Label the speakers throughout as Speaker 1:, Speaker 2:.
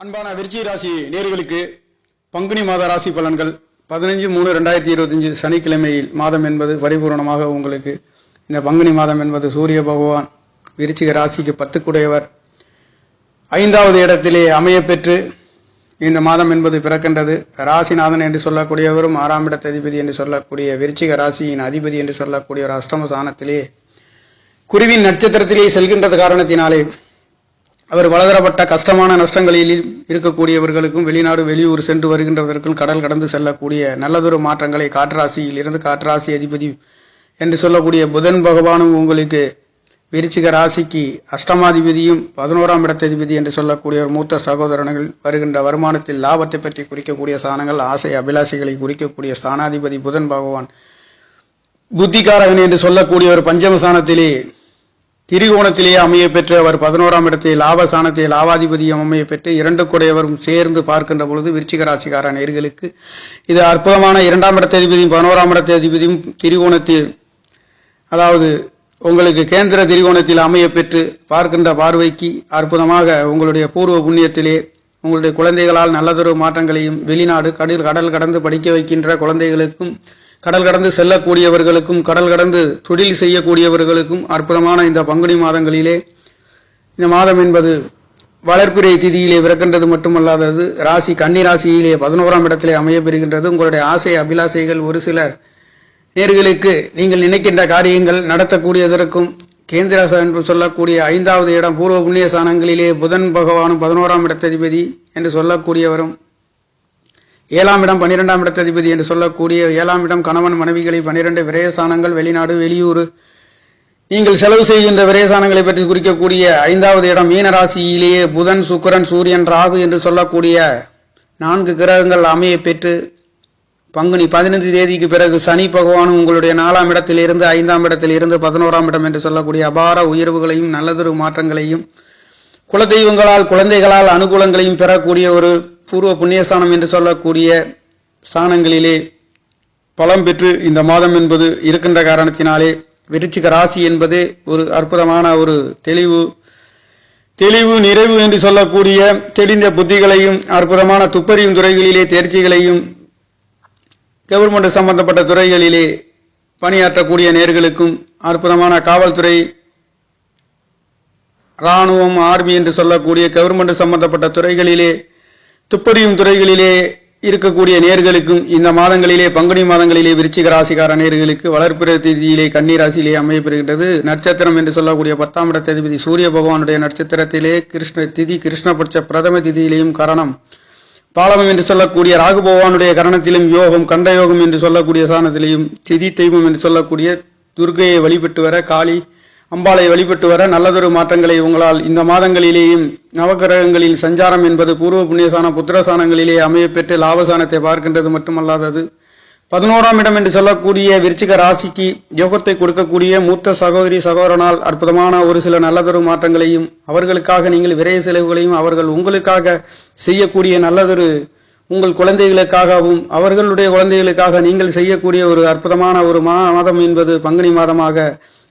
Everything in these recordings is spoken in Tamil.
Speaker 1: அன்பான விருச்சி ராசி நேர்களுக்கு பங்குனி மாத ராசி பலன்கள். பதினஞ்சு மூணு ரெண்டாயிரத்தி இருபத்தஞ்சு சனிக்கிழமையில் மாதம் என்பது பரிபூர்ணமாக உங்களுக்கு. இந்த பங்குனி மாதம் என்பது சூரிய பகவான் விருச்சிக ராசிக்கு பத்துக்குடையவர். ஐந்தாவது இடத்திலே அமையப்பெற்று இந்த மாதம் என்பது பிறக்கின்றது. ராசிநாதன் என்று சொல்லக்கூடியவரும் ஆறாம் இடத்த அதிபதி என்று சொல்லக்கூடிய விருச்சிக ராசியின் அதிபதி என்று சொல்லக்கூடிய ஒரு அஷ்டம ஸ்தானத்திலே குருவின் நட்சத்திரத்திலே செல்கின்றது காரணத்தினாலே அவர் பலதரப்பட்ட கஷ்டமான நஷ்டங்களில் இருக்கக்கூடியவர்களுக்கும் வெளிநாடு வெளியூர் சென்று வருகின்றவர்களுக்கும் கடல் கடந்து செல்லக்கூடிய நல்லதொரு மாற்றங்களை காற்றாசியில் இருந்து காற்றாசி அதிபதி என்று சொல்லக்கூடிய புதன் பகவானும் உங்களுக்கு விருச்சிக ராசிக்கு அஷ்டமாதிபதியும் பதினோராம் இடத்ததிபதி என்று சொல்லக்கூடிய ஒரு மூத்த சகோதரர்கள் வருகின்ற வருமானத்தில் லாபத்தை பற்றி குறிக்கக்கூடிய ஸ்தானங்கள் ஆசை அபிலாஷைகளை குறிக்கக்கூடிய ஸ்தானாதிபதி புதன் பகவான். புத்திகாரகன் என்று சொல்லக்கூடிய ஒரு பஞ்சமஸ்தானத்திலே திரிகோணத்திலேயே அமைய பெற்று அவர் பதினோராம் இடத்தை லாபசானத்தை லாபாதிபதியும் அமைய பெற்று இரண்டு குடையவரும் சேர்ந்து பார்க்கின்ற பொழுது விருச்சிக ராசிக்கார நேர்களுக்கு இது அற்புதமான இரண்டாம் இடத்த அதிபதியும் பதினோராம் இடத்த அதிபதியும் திரிகோணத்தில் அதாவது உங்களுக்கு கேந்திர திரிகோணத்தில் அமைய பெற்று பார்க்கின்ற பார்வைக்கு அற்புதமாக உங்களுடைய பூர்வ புண்ணியத்திலே உங்களுடைய குழந்தைகளால் நல்லதொரு மாற்றங்களையும் வெளிநாடு கடல் கடல் கடந்து படிக்க வைக்கின்ற குழந்தைகளுக்கும் கடல் கடந்து செல்லக்கூடியவர்களுக்கும் கடல் கடந்து தொழில் செய்யக்கூடியவர்களுக்கும் அற்புதமான இந்த பங்குனி மாதங்களிலே இந்த மாதம் என்பது வளர்ப்பிறை திதியிலே பிறக்கின்றது மட்டுமல்லாதது ராசி கன்னி ராசியிலே பதினோராம் இடத்திலே அமைய பெறுகின்றது உங்களுடைய ஆசை அபிலாசைகள் ஒரு சிலர் நேர்களுக்கு நீங்கள் நினைக்கின்ற காரியங்கள் நடத்தக்கூடியதற்கும் கேந்திராச என்று சொல்லக்கூடிய ஐந்தாவது இடம் பூர்வ புண்ணிய ஸ்தானங்களிலே புதன் பகவானும் பதினோராம் இடத்ததிபதி என்று சொல்லக்கூடியவரும் ஏழாம் இடம் பன்னிரெண்டாம் இடத்ததிபதி என்று சொல்லக்கூடிய ஏழாம் இடம் கணவன் மனைவிகளை பன்னிரெண்டு விரயசானங்கள் வெளிநாடு வெளியூர். நீங்கள் செலவு செய்கின்ற விரயசானங்களை பற்றி குறிக்கக்கூடிய ஐந்தாவது இடம் மீனராசியிலேயே புதன் சுக்கிரன் சூரியன் ராகு என்று சொல்லக்கூடிய நான்கு கிரகங்கள் அமைய பெற்று பங்குனி பதினைந்து தேதிக்கு பிறகு சனி பகவானும் உங்களுடைய நாலாம் இடத்திலிருந்து ஐந்தாம் இடத்திலிருந்து பதினோராம் இடம் என்று சொல்லக்கூடிய அபார உயர்வுகளையும் நல்லதொரு மாற்றங்களையும் குலதெய்வங்களால் குழந்தைகளால் அனுகூலங்களையும் பெறக்கூடிய ஒரு பூர்வ புண்ணியஸ்தானம் என்று சொல்லக்கூடிய ஸ்தானங்களிலே பலம் பெற்று இந்த மாதம் என்பது இருக்கின்ற காரணத்தினாலே விருச்சிக ராசி என்பது ஒரு அற்புதமான ஒரு தெளிவு. தெளிவு நிறைவு என்று சொல்லக்கூடிய தெளிந்த புத்திகளையும் அற்புதமான துப்பறியும் துறைகளிலே தேர்ச்சிகளையும் கவர்மெண்ட் சம்பந்தப்பட்ட துறைகளிலே பணியாற்றக்கூடிய நேர்களுக்கும் அற்புதமான காவல்துறை இராணுவம் ஆர்மி என்று சொல்லக்கூடிய கவர்மெண்ட் சம்பந்தப்பட்ட துறைகளிலே துப்பறியும் துறைகளிலே இருக்கக்கூடிய நேர்களுக்கும் இந்த மாதங்களிலே பங்குனி மாதங்களிலே விருச்சிக ராசிக்கார நேர்களுக்கு வளர்ப்பிற திதியிலே கன்னிராசியிலே அமையப்பெறுகின்றது. நட்சத்திரம் என்று சொல்லக்கூடிய பத்தாம் இடத்ததிபதி சூரிய பகவானுடைய நட்சத்திரத்திலே கிருஷ்ண திதி கிருஷ்ணபட்ச பிரதம திதியிலேயும் கரணம். பாலமம் என்று சொல்லக்கூடிய ராகு பகவானுடைய கரணத்திலும் யோகம் கண்ட யோகம் என்று சொல்லக்கூடிய சாணத்திலேயும் திதி தெய்வம் என்று சொல்லக்கூடிய துர்கையை வழிபட்டு வர காளி அம்பாளை வழிபட்டு வர நல்லதொரு மாற்றங்களை உங்களால் இந்த மாதங்களிலேயும் நவகிரகங்களில் சஞ்சாரம் என்பது பூர்வ புண்ணியசான புத்திரசானங்களிலே அமையப்பெற்று லாபசானத்தை பார்க்கின்றது மட்டுமல்லாதது பதினோராம் இடம் என்று சொல்லக்கூடிய விருச்சிக ராசிக்கு யோகத்தை கொடுக்கக்கூடிய மூத்த சகோதரி சகோதரனால் அற்புதமான ஒரு சில நல்லதொரு மாற்றங்களையும் அவர்களுக்காக நீங்கள் விரைய செலவுகளையும் அவர்கள் உங்களுக்காக செய்யக்கூடிய நல்லதொரு உங்கள் குழந்தைகளுக்காகவும் அவர்களுடைய குழந்தைகளுக்காக நீங்கள் செய்யக்கூடிய ஒரு அற்புதமான ஒரு மா- மாதம் என்பது பங்குனி மாதமாக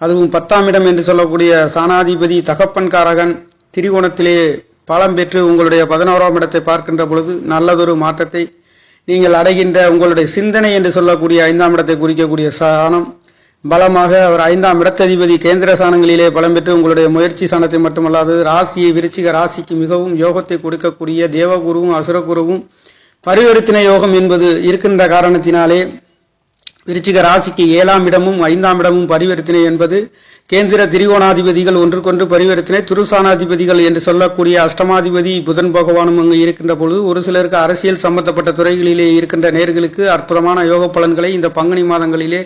Speaker 1: அதுவும் பத்தாம் இடம் என்று சொல்லக்கூடிய சாணாதிபதி தகப்பன்காரகன் திரிகோணத்திலே பலம் பெற்று உங்களுடைய பதினோராம் இடத்தை பார்க்கின்ற பொழுது நல்லதொரு மாற்றத்தை நீங்கள் அடைகின்ற உங்களுடைய சிந்தனை என்று சொல்லக்கூடிய ஐந்தாம் இடத்தை குறிக்கக்கூடிய சாணம். பலமாக அவர் ஐந்தாம் இடத்ததிபதி கேந்திர சாணங்களிலே பலம் பெற்று உங்களுடைய முயற்சி சாணத்தை மட்டுமல்லாது ராசியை விருச்சிக ராசிக்கு மிகவும் யோகத்தை கொடுக்கக்கூடிய தேவகுருவும் அசுரகுருவும் பரிவர்த்தனை யோகம் என்பது இருக்கின்ற காரணத்தினாலே விருச்சிக ராசிக்கு ஏழாம் இடமும் ஐந்தாம் இடமும் பரிவர்த்தனை என்பது கேந்திர திரிகோணாதிபதிகள் ஒன்றுக்கொன்று பரிவர்த்தனை துருசானாதிபதிகள் என்று சொல்லக்கூடிய அஷ்டமாதிபதி புதன் பகவானும் அங்கு இருக்கின்ற பொழுது ஒரு சிலருக்கு அரசியல் சம்பந்தப்பட்ட துறைகளிலே இருக்கின்ற நேர்களுக்கு அற்புதமான யோக பலன்களை இந்த பங்குனி மாதங்களிலே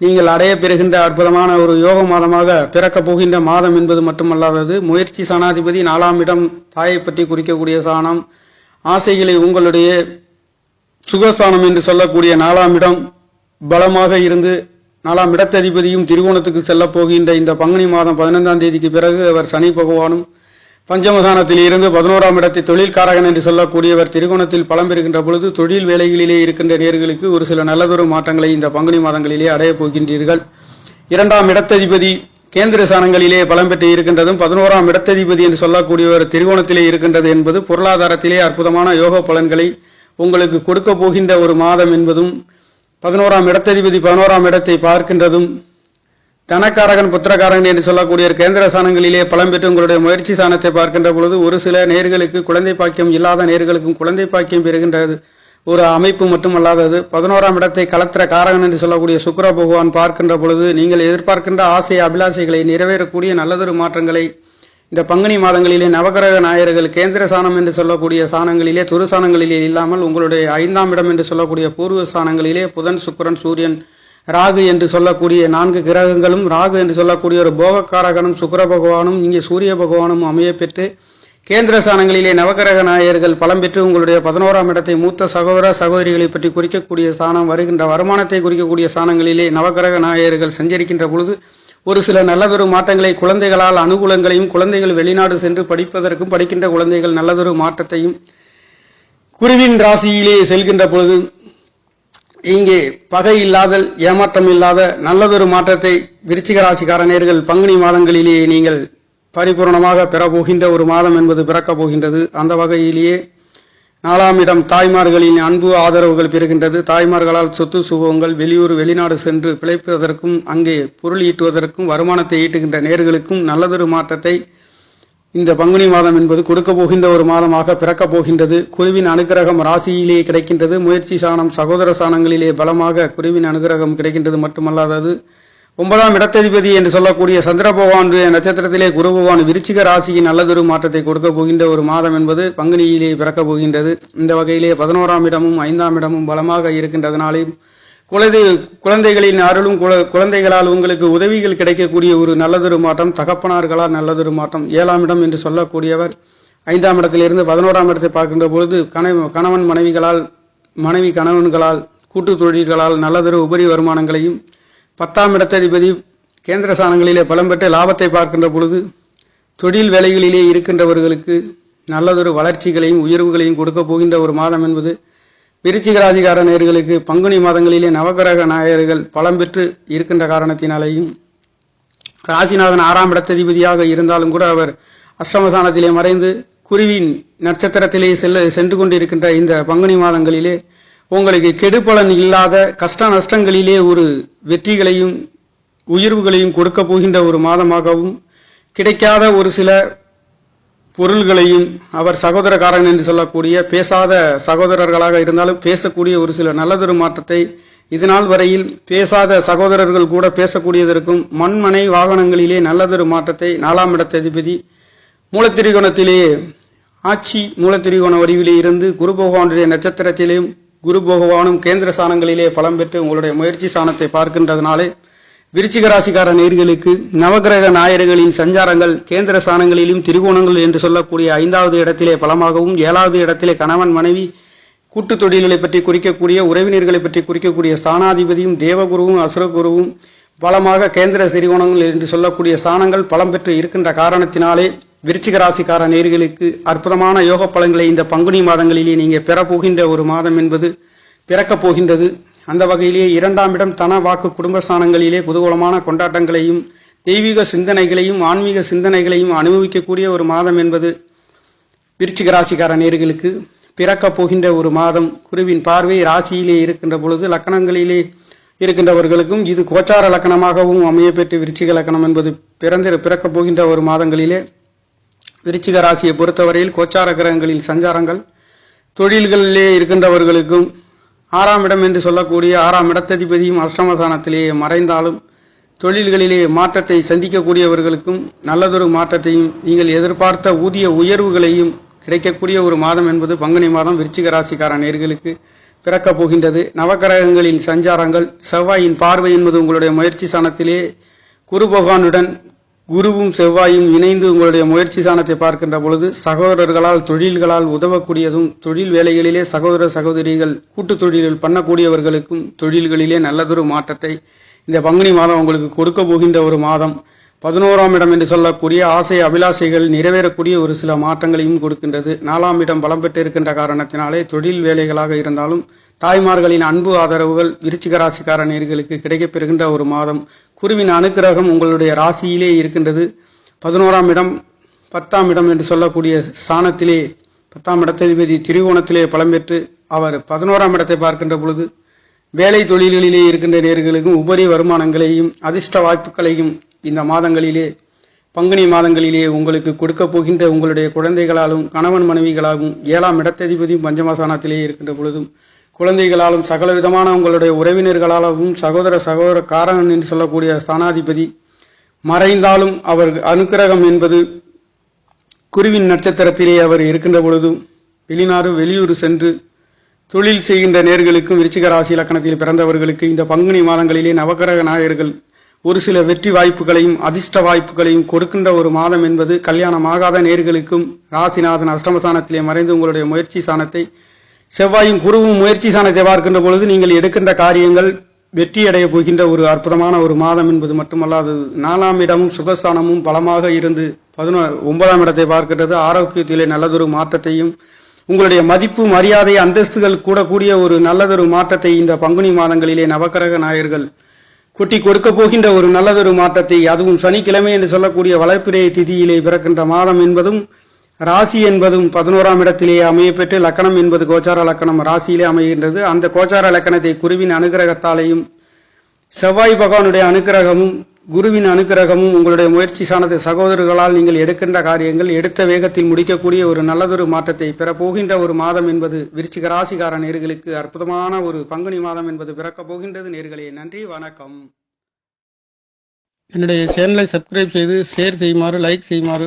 Speaker 1: நீங்கள் அடைய பெறுகின்ற அற்புதமான ஒரு யோக மாதமாக பிறக்கப் போகின்ற மாதம் என்பது மட்டுமல்லாதது முயற்சி சாணாதிபதி நாலாம் இடம் தாயை பற்றி குறிக்கக்கூடிய சாணம் ஆசைகளை உங்களுடைய சுகஸ்தானம் என்று சொல்லக்கூடிய நாலாம் இடம் பலமாக இருந்து நாலாம் இடத்ததிபதியும் திருவோணத்துக்கு செல்லப் போகின்ற இந்த பங்குனி மாதம் பதினைந்தாம் தேதிக்கு பிறகு அவர் சனி பகவானும் பஞ்சமதானத்தில் இருந்து பதினோராம் இடத்தை தொழில்காரகன் என்று சொல்லக்கூடியவர் திரிகோணத்தில் பலம் பெறுகின்ற பொழுது தொழில் வேலைகளிலே இருக்கின்ற நேர்களுக்கு ஒரு சில நல்லதொரு மாற்றங்களை இந்த பங்குனி மாதங்களிலே அடையப் போகின்றீர்கள். இரண்டாம் இடத்ததிபதி கேந்திர சாணங்களிலே பலம் பெற்று இருக்கின்றதும் பதினோராம் இடத்ததிபதி என்று சொல்லக்கூடியவர் திரிகோணத்திலே இருக்கின்றது என்பது பொருளாதாரத்திலே அற்புதமான யோக பலன்களை உங்களுக்கு கொடுக்க போகின்ற ஒரு மாதம் என்பதும் பதினோராம் இடத்ததிபதி பதினோராம் இடத்தை பார்க்கின்றதும் தனக்காரகன் புத்திரக்காரகன் என்று சொல்லக்கூடிய கேந்திர சாணங்களிலே பழம்பெற்று உங்களுடைய முயற்சி சாணத்தை பார்க்கின்ற பொழுது ஒரு சில நேர்களுக்கு குழந்தை பாக்கியம் இல்லாத நேர்களுக்கும் குழந்தை பாக்கியம் பெறுகின்றது. ஒரு அமைப்பு மட்டுமல்லாதது பதினோராம் இடத்தை கலத்திர காரகன் என்று சொல்லக்கூடிய சுக்கர பகவான் பார்க்கின்ற பொழுது நீங்கள் எதிர்பார்க்கின்ற ஆசை அபிலாஷைகளை நிறைவேறக்கூடிய நல்லதொரு மாற்றங்களை இந்த பங்குனி மாதங்களிலே நவகிரக நாயர்கள் கேந்திர சாணம் என்று சொல்லக்கூடிய சாணங்களிலே துரு சாணங்களிலே இல்லாமல் உங்களுடைய ஐந்தாம் இடம் என்று சொல்லக்கூடிய பூர்வ சாணங்களிலே புதன் சுக்கிரன் சூரியன் ராகு என்று சொல்லக்கூடிய நான்கு கிரகங்களும் ராகு என்று சொல்லக்கூடிய ஒரு போகக்காரகனும் சுக்கர பகவானும் இங்கே சூரிய பகவானும் அமைய பெற்று கேந்திர சாணங்களிலே நவகிரக நாயர்கள் பலம் பெற்று உங்களுடைய பதினோராம் இடத்தை மூத்த சகோதர சகோதரிகளை பற்றி குறிக்கக்கூடிய ஸ்தானம் வருகின்ற வருமானத்தை குறிக்கக்கூடிய ஸ்தானங்களிலே நவகிரக நாயர்கள் சஞ்சரிக்கின்ற பொழுது ஒரு சில நல்லதொரு மாற்றங்களை குழந்தைகளால் அனுகூலங்களையும் குழந்தைகள் வெளிநாடு சென்று படிப்பதற்கும் படிக்கின்ற குழந்தைகள் நல்லதொரு மாற்றத்தையும் குருவின் ராசியிலே செல்கின்ற பொழுது இங்கே பகை இல்லாதல் ஏமாற்றம் இல்லாத நல்லதொரு மாற்றத்தை விருச்சிக ராசிக்காரநேர்கள் பங்குனி மாதங்களிலேயே நீங்கள் பரிபூர்ணமாக பெறப்போகின்ற ஒரு மாதம் என்பது பிறக்கப் போகின்றது. அந்த வகையிலேயே நாலாம் இடம் தாய்மார்களின் அன்பு ஆதரவுகள் பெறுகின்றது. தாய்மார்களால் சொத்து சுகங்கள் வெளியூர் வெளிநாடு சென்று பிழைப்பதற்கும் அங்கே பொருள் ஈட்டுவதற்கும் வருமானத்தை ஈட்டுகின்ற நேர்களுக்கும் நல்லதொரு மாற்றத்தை இந்த பங்குனி மாதம் என்பது கொடுக்க போகின்ற ஒரு மாதமாக பிறக்கப் போகின்றது. குருவின் அனுகிரகம் ராசியிலே கிடைக்கின்றது. முயற்சி சாணம் சகோதர சாணங்களிலே பலமாக குருவின் அனுகிரகம் கிடைக்கின்றது. மட்டுமல்லாதது ஒன்பதாம் இடத்ததிபதி என்று சொல்லக்கூடிய சந்திர பகவானுடைய நட்சத்திரத்திலே குரு பகவான் விருச்சிக ராசியின் நல்லதொரு மாற்றத்தை கொடுக்க போகின்ற ஒரு மாதம் என்பது பங்குனியிலே பிறக்கப் போகின்றது. இந்த வகையிலே பதினோராம் இடமும் ஐந்தாம் இடமும் பலமாக இருக்கின்றதனாலே குழந்தை குழந்தைகளின் அருளும் குழ- குழந்தைகளால் உங்களுக்கு உதவிகள் கிடைக்கக்கூடிய ஒரு நல்லதொரு மாற்றம் தகப்பனார்களால் நல்லதொரு மாற்றம். ஏழாம் இடம் என்று சொல்லக்கூடியவர் ஐந்தாம் இடத்திலிருந்து பதினோராம் இடத்தை பார்க்கின்ற பொழுது கணவன் கணவன் மனைவிகளால் மனைவி கணவன்களால் கூட்டு தொழில்களால் நல்லதொரு உபரி வருமானங்களையும் பத்தாம் இடத்ததிபதி கேந்திர ஸ்தானங்களிலே பலம் பெற்ற லாபத்தை பார்க்கின்ற பொழுது தொழில் வேலைகளிலே இருக்கின்றவர்களுக்கு நல்லதொரு வளர்ச்சிகளையும் உயர்வுகளையும் கொடுக்க போகின்ற ஒரு மாதம் என்பது விருச்சிகராதிகார நேர்களுக்கு பங்குனி மாதங்களிலே நவகிரக நாயர்கள் பலம் பெற்று இருக்கின்ற காரணத்தினாலேயும் ராசிநாதன் ஆறாம் இடத்ததிபதியாக இருந்தாலும் கூட அவர் அஷ்டமசானத்திலே மறைந்து குருவின் நட்சத்திரத்திலே செல்ல சென்று கொண்டிருக்கின்ற இந்த பங்குனி மாதங்களிலே உங்களுக்கு கெடுபலன் இல்லாத கஷ்ட நஷ்டங்களிலே ஒரு வெற்றிகளையும் உயர்வுகளையும் கொடுக்க போகின்ற ஒரு மாதமாகவும் கிடைக்காத ஒரு சில பொருள்களையும் அவர் சகோதரக்காரன் என்று சொல்லக்கூடிய பேசாத சகோதரர்களாக இருந்தாலும் பேசக்கூடிய ஒரு சில நல்லதொரு மாற்றத்தை இதுநாள் வரையில் பேசாத சகோதரர்கள் கூட பேசக்கூடியதற்கும் மண்மனை வாகனங்களிலே நல்லதொரு மாற்றத்தை நாலாம் இடத்த அதிபதி மூலத்திரிகோணத்திலே ஆட்சி மூலத்திரிகோண வடிவிலே இருந்து குரு பகவானுடைய நட்சத்திரத்திலேயும் குரு பகவானும் கேந்திர சாணங்களிலே பலம் பெற்று உங்களுடைய முயற்சி சாணத்தை பார்க்கின்றதுனாலே விருச்சிக ராசிக்கார நேர்களுக்கு நவகிரக நாயர்களின் சஞ்சாரங்கள் கேந்திர சாணங்களிலும் திரிகோணங்கள் என்று சொல்லக்கூடிய ஐந்தாவது இடத்திலே பலமாகவும் ஏழாவது இடத்திலே கணவன் மனைவி கூட்டுத் தொழில்களை பற்றி குறிக்கக்கூடிய உறவினர்களை பற்றி குறிக்கக்கூடிய ஸ்தானாதிபதியும் தேவகுருவும் அசுரகுருவும் பலமாக கேந்திர திரிகோணங்கள் என்று சொல்லக்கூடிய சாணங்கள் பலம் பெற்று இருக்கின்ற காரணத்தினாலே விருச்சிக ராசிக்கார நேர்களுக்கு அற்புதமான யோக பலன்களை இந்த பங்குனி மாதங்களிலே நீங்கள் பெறப்போகின்ற ஒரு மாதம் என்பது பிறக்கப் போகின்றது. அந்த வகையிலே இரண்டாம் இடம் தன வாக்கு குடும்ப ஸ்தானங்களிலே குதூகலமான கொண்டாட்டங்களையும் தெய்வீக சிந்தனைகளையும் ஆன்மீக சிந்தனைகளையும் அனுபவிக்கக்கூடிய ஒரு மாதம் என்பது விருச்சிக ராசிக்கார நேர்களுக்கு பிறக்கப் போகின்ற ஒரு மாதம். குருவின் பார்வை ராசியிலே இருக்கின்ற பொழுது லக்கணங்களிலே இருக்கின்றவர்களுக்கும் இது கோச்சார லக்கணமாகவும் அமையப்பெற்று விருச்சிக லக்கணம் என்பது பிறந்த பிறக்கப் போகின்ற ஒரு மாதங்களிலே விருச்சிக ராசியை பொறுத்தவரையில் கோச்சார கிரகங்களில் சஞ்சாரங்கள் தொழில்களிலே இருக்கின்றவர்களுக்கும் ஆறாம் இடம் என்று சொல்லக்கூடிய ஆறாம் இடத்ததிபதியும் அஷ்டமசானத்திலேயே மறைந்தாலும் தொழில்களிலே மாற்றத்தை சந்திக்கக்கூடியவர்களுக்கும் நல்லதொரு மாற்றத்தையும் நீங்கள் எதிர்பார்த்த ஊதிய உயர்வுகளையும் கிடைக்கக்கூடிய ஒரு மாதம் என்பது பங்குனி மாதம் விருச்சிக ராசிக்கார நேர்களுக்கு பிறக்கப் போகின்றது. நவகிரகங்களின் சஞ்சாரங்கள் செவ்வாயின் பார்வை என்பது உங்களுடைய முயற்சி சாணத்திலே குரு பகவானுடன் குருவும் செவ்வாயும் இணைந்து உங்களுடைய முயற்சி சாணத்தை பார்க்கின்ற பொழுது சகோதரர்களால் தொழில்களால் உதவக்கூடியதும் தொழில் வேலைகளிலே சகோதர சகோதரிகள் கூட்டு தொழில்கள் பண்ணக்கூடியவர்களுக்கும் தொழில்களிலே நல்லதொரு மாற்றத்தை இந்த பங்குனி மாதம் உங்களுக்கு கொடுக்க போகின்ற ஒரு மாதம். பதினோராம் இடம் என்று சொல்லக்கூடிய ஆசை அபிலாஷைகள் நிறைவேறக்கூடிய ஒரு சில மாற்றங்களையும் கொடுக்கின்றது. நாலாம் இடம் பலம் பெற்றிருக்கின்ற காரணத்தினாலே தொழில் வேலைகளாக இருந்தாலும் தாய்மார்களின் அன்பு ஆதரவுகள் விருச்சிக ராசிக்கார நேர்களுக்கு கிடைக்கப்பெறுகின்ற ஒரு மாதம். குருவின் அனுக்கிரகம் உங்களுடைய ராசியிலே இருக்கின்றது. பதினோராம் இடம் பத்தாம் இடம் என்று சொல்லக்கூடிய ஸ்தானத்திலே பத்தாம் இடத்ததிபதி திரிகோணத்திலே பலம்பெற்று அவர் பதினோராம் இடத்தை பார்க்கின்ற பொழுது வேலை தொழில்களிலே இருக்கின்ற நேர்களுக்கும் உபரி வருமானங்களையும் அதிர்ஷ்ட வாய்ப்புகளையும் இந்த மாதங்களிலே பங்குனி மாதங்களிலே உங்களுக்கு கொடுக்க போகின்ற உங்களுடைய குழந்தைகளாலும் கணவன் மனைவிகளாகவும் ஏழாம் இடத்ததிபதியும் பஞ்சமசானத்திலே இருக்கின்ற பொழுதும் குழந்தைகளாலும் சகல விதமான உங்களுடைய உறவினர்களாலும் சகோதர சகோதர காரகன் என்று சொல்லக்கூடிய ஸ்தானாதிபதி மறைந்தாலும் அவர் அனுக்கிரகம் என்பது குருவின் நட்சத்திரத்திலே அவர் இருக்கின்ற பொழுதும் வெளிநாடு வெளியூர் சென்று தொழில் செய்கின்ற நேர்களுக்கும் விருச்சிக ராசி இலக்கணத்தில் பிறந்தவர்களுக்கு இந்த பங்குனி மாதங்களிலே நவக்கிரக நாயகர்கள் ஒரு சில வெற்றி வாய்ப்புகளையும் அதிர்ஷ்ட வாய்ப்புகளையும் கொடுக்கின்ற ஒரு மாதம் என்பது கல்யாணமாகாத நேர்களுக்கும் ராசிநாதன் அஷ்டமசானத்திலே மறைந்து உங்களுடைய முயற்சி சாணத்தை செவ்வாயும் குருவும் முயற்சி சாணத்தை பார்க்கின்ற பொழுது நீங்கள் எடுக்கின்ற காரியங்கள் வெற்றியடைய போகின்ற ஒரு அற்புதமான ஒரு மாதம் என்பது மட்டுமல்லாது நாலாம் இடமும் சுகஸ்தானமும் பலமாக இருந்து பதினோ ஒன்பதாம் இடத்தை பார்க்கின்றது. ஆரோக்கியத்திலே நல்லதொரு மாற்றத்தையும் உங்களுடைய மதிப்பு மரியாதை அந்தஸ்துகள் கூடக்கூடிய ஒரு நல்லதொரு மாற்றத்தை இந்த பங்குனி மாதங்களிலே நவக்கிரக நாயர்கள் கொட்டி கொடுக்க போகின்ற ஒரு நல்லதொரு மாற்றத்தை அதுவும் சனிக்கிழமை என்று சொல்லக்கூடிய வளர்ப்பிறை திதியிலே பிறக்கின்ற மாதம் என்பதும் ராசி என்பதும் பதினோராம் இடத்திலேயே அமையப்பெற்று லக்கணம் என்பது கோச்சார லக்கணம். ராசியிலே அமைகின்றது. அந்த கோச்சார லக்கணத்தை குருவின் அனுகிரகத்தாலேயும் செவ்வாய் பகவானுடைய அனுக்கிரகமும் குருவின் அனுக்கிரகமும் உங்களுடைய முயற்சி சார்ந்த சகோதரர்களால் நீங்கள் எடுக்கின்ற காரியங்கள் எடுத்த வேகத்தில் முடிக்கக்கூடிய ஒரு நல்லதொரு மாற்றத்தை பெறப்போகின்ற ஒரு மாதம் என்பது விருச்சிக ராசிகார நேர்களுக்கு அற்புதமான ஒரு பங்குனி மாதம் என்பது பிறக்கப் போகின்றது. நேர்களே நன்றி வணக்கம். என்னுடைய சேனலை சப்ஸ்கிரைப் செய்து ஷேர் செய்யுமாறு லைக் செய்யுமாறு